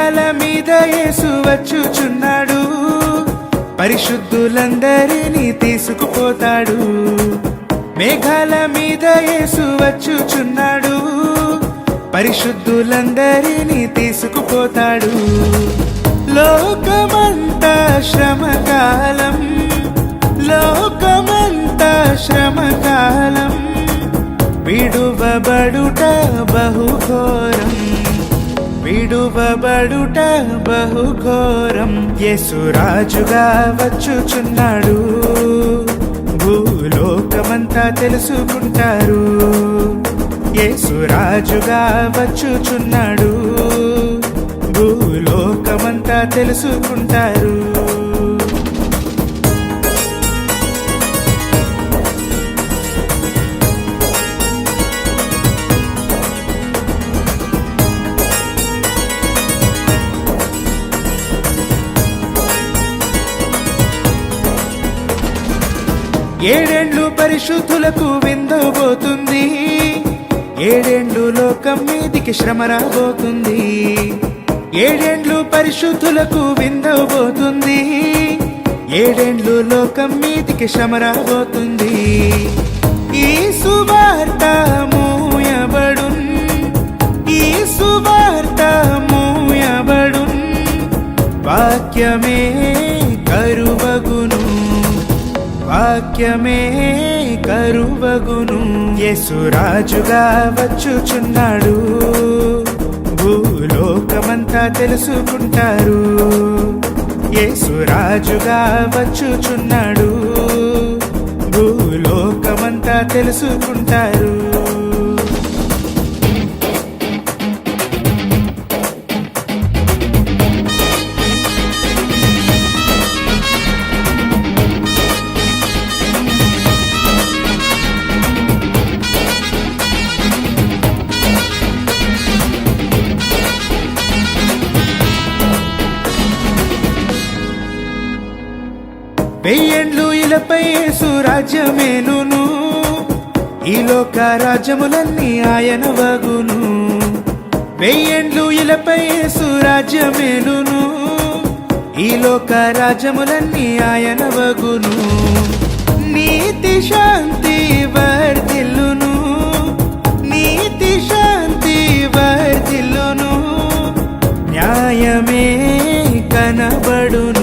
మేఘాల మీద యేసు వచ్చుచున్నాడు. పరిశుద్ధులందరినీ తీసుకుపోతాడు. మేఘాల మీద యేసు వచ్చుచున్నాడు. పరిశుద్ధులందరినీ తీసుకుపోతాడు. లోకమంతా శ్రమకాలం విడువబడుట బహుఘోరం. యేసురాజుగా వచ్చుచున్నాడు. భూలోకమంతా తెలుసుకుంటారు. యేసురాజుగా వచ్చుచున్నాడు. భూలోకమంతా తెలుసుకుంటారు. ఏడేండ్లు పరిశుద్ధులకు విందబోతుంది. ఏడేండ్లు లోకం మీదికి శ్రమ రాబోతుంది. ఏడేండ్లు పరిశుద్ధులకు విందబోతుంది. ఏడేండ్లు లోకం మీదికి శ్రమ రాబోతుంది. ఈ సువార్త మూయబడున్. ఈ సువార్త మూయబడున్. వాక్యమే వాక్యమే కరువగును. యేసురాజుగా వచ్చుచున్నాడు. భూలోకమంతా తెలుసుకుంటారు. యేసురాజుగా వచ్చుచున్నాడు. భూలోకమంతా తెలుసుకుంటారు. వెయ్యండ్లు ఇలపై సురాజ్యమేలును ఈ లోక రాజ్యములన్నీ ఆయన వగును. వెయ్యండ్లు ఇలపై సురాజ్యమేలును ఈ లోక రాజ్యములన్నీ ఆయన వగును. నీతి శాంతి వర్ధిల్లును. నీతి శాంతి వర్ధిల్లును. న్యాయమే కనబడును.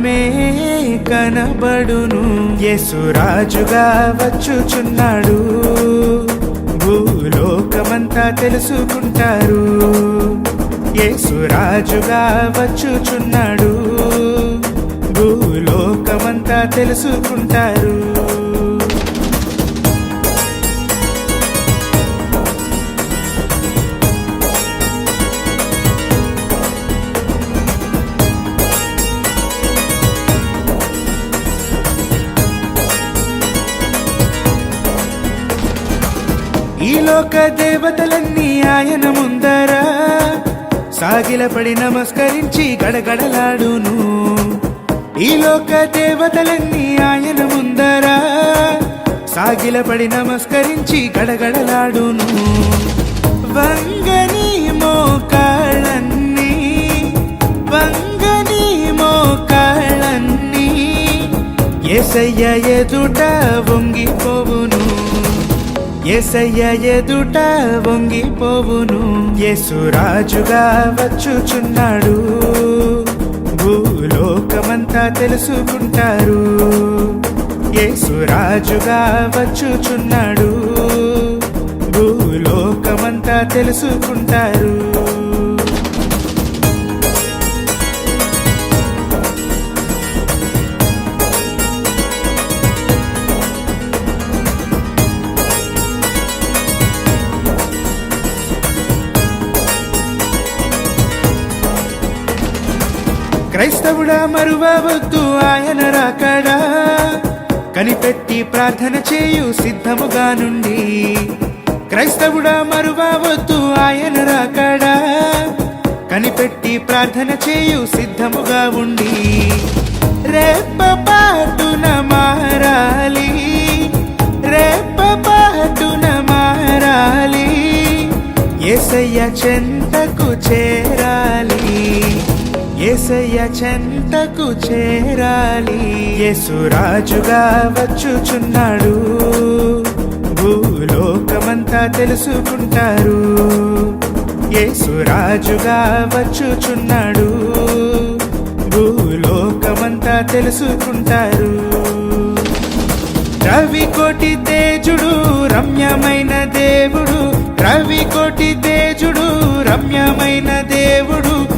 న్యాయమే కనబడును. యేసురాజుగా వచ్చుచున్నాడు. భూలోకమంతా తెలుసుకుంటారు. యేసురాజుగా వచ్చుచున్నాడు. భూలోకమంతా తెలుసుకుంటారు. లోక దేవతలన్నీ ఆయన ముందర. సాగిలపడి నమస్కరించి గడగడలాడును. ఈ లోక దేవతలన్నీ ఆయన ముందర. సాగిలపడి నమస్కరించి గడగడలాడును. వంగని మోకాళ్ళన్నీ వంగని మోకాళ్ళన్నీ ఎసయ్య ఎదుట వంగిపోవును. ఏసయ్య ఎదుట వంగిపోవును. యేసురాజుగా వచ్చుచున్నాడు. భూలోకమంతా తెలుసుకుంటారు. యేసురాజుగా వచ్చుచున్నాడు. భూలోకమంతా తెలుసుకుంటారు. క్రైస్తవుడా మరువవద్దు ఆయన రాకడా? కనిపెట్టి ప్రార్థన చేయు సిద్ధముగా నుండి. క్రైస్తవుడా మరువవద్దు ఆయన రాకడా? కనిపెట్టి ప్రార్థన చేయు సిద్ధముగా ఉండి. రేప పాటున మారాలి. రేప పాటున మారాలి. ఏసయ్య చెంతకు చేరాలి. ఏసయ్య చెంతకు చేరాలి. యేసురాజుగా వచ్చుచున్నాడు. భూలోకమంతా తెలుసుకుంటారు. యేసురాజుగా వచ్చుచున్నాడు. భూలోకమంతా తెలుసుకుంటారు. రవి కోటి తేజుడు రమ్యమైన దేవుడు. రవి కోటి తేజుడు రమ్యమైన దేవుడు.